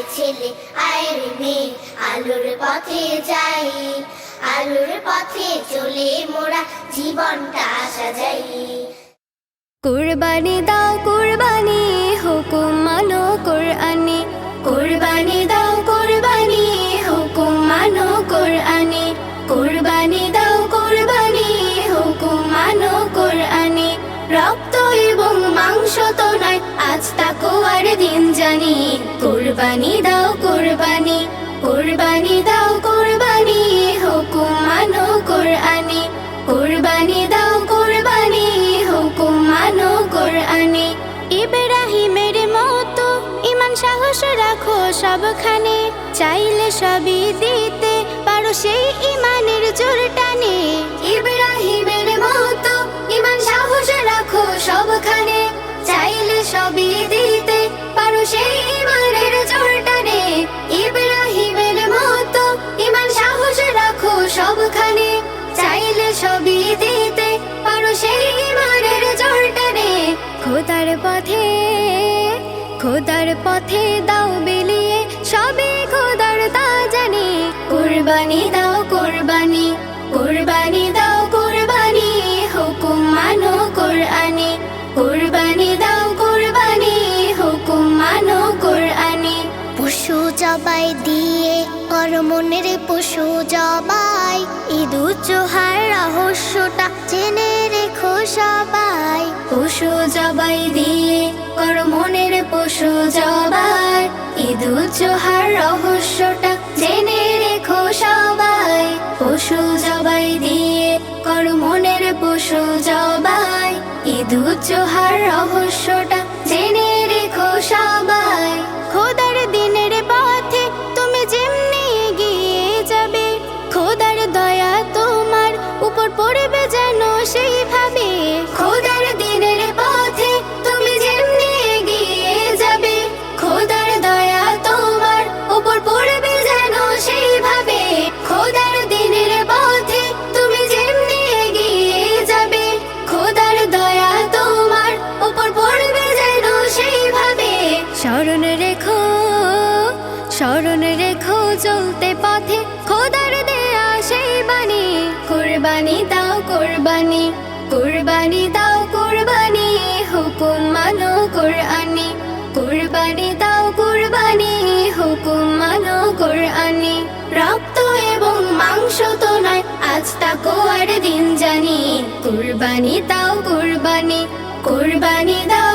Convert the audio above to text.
রে ছেলে আয় রে মেয়ে, আলোর পথে যাই, আলোর পথে চলে মোরা জীবনটা সাজাই। কুরবানি দাও আজ তাকুয়ার দিন জানি। কুরবানি দাও কুরবানি কুরবানি দাও কুরবানি, হুকুম মানো কোরআনে। কুরবানি দাও কুরবানি, হুকুম মানো কোরআনে। ইব্রাহিমের মতো ইমান সাহস রাখো সবখানে। চাইলে সবই দিতে পারো সেই ইমানের জোর টানে। ইব্রাহিমের মতো ইমান সাহস রাখো সবখানে। সবই দিতে পারো সেই ইমানের জোর টানে। ইব্রাহিমের মতো ইমান সাহস রাখো সবখানে। চাইলে সবই দিতে পারো সেই ইমানের জোর টানে। খোদার পথে খোদার পথে দাও বিলিয়ে সবে খোদার তা জানি কুরবানি দাও কুরবানি কুরবানি দাও কুরবানি, হুকুম মানো কোরআনি। কুরবানি দিয়ে কর মনের পশু জবাই। ইদু চোহার রহস্যটা জেনে রেখো সবাই। পশু জবাই দিয়ে কর মনের পশু জবাই। ইদু চোহার রহস্যটা জেনে রেখো সবাই। পশু জবাই দিয়ে কর মনের পশু জবাই। ইদু চোহার রহস্যটা স্মরণ রেখো স্মরণ রেখো, চলতে পথে। খোদার দেয়া সেই বাণী, কুরবানি দাও কুরবানি কুরবানি দাও কুরবানি, হুকুম মানো কোরআনি। কুরবানি দাও কুরবানি, হুকুম মানো কোরআনি। রক্ত এবং মাংস তো নয়, আজ তাকুয়ার দিন জানি। কুরবানি দাও কুরবানি কুরবানি দাও